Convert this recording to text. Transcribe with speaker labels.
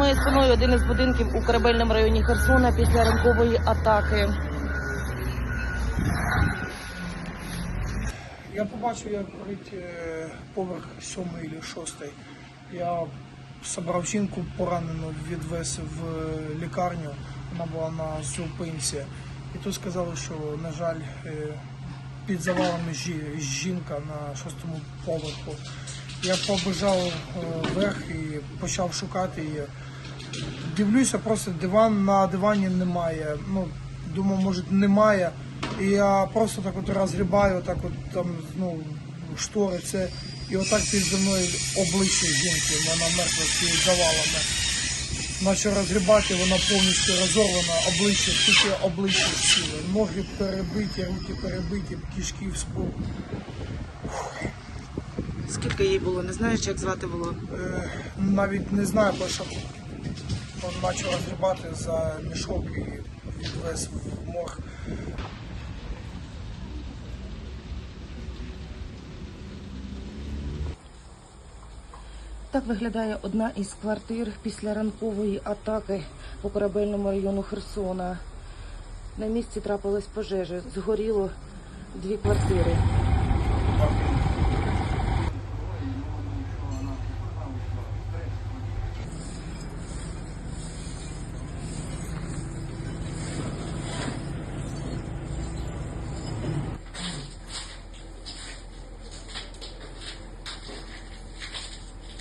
Speaker 1: моєю спиною один із будинків у корабельному районі Херсона після ранкової атаки.
Speaker 2: Я побачив, як горить е, поверх сьомий чи шостий. Я забрав жінку поранену, відвез в е, лікарню. Вона була на зупинці. І тут сказали, що, на жаль, е, під завалами жінка на шостому поверху. Я побежав е, вверх і почав шукати її. Дивлюся, просто диван на дивані немає. Ну, думав, може немає. І я просто так от розгрібаю, так от там, ну, штори це. І отак підо мною обличчя жінки, вона мертва під завалами. Почав розгрібати, вона повністю розорвана, обличчя, тільки обличчя сіли. Ноги перебиті, руки перебиті, кишки в спу.
Speaker 1: Скільки їй було? Не знаєш, як звати було?
Speaker 2: Е, навіть не знаю, бо що він почав розгрібати за мішок і відвез в морг.
Speaker 1: Так виглядає одна із квартир після ранкової атаки по корабельному району Херсона. На місці трапилась пожежа. Згоріло дві квартири.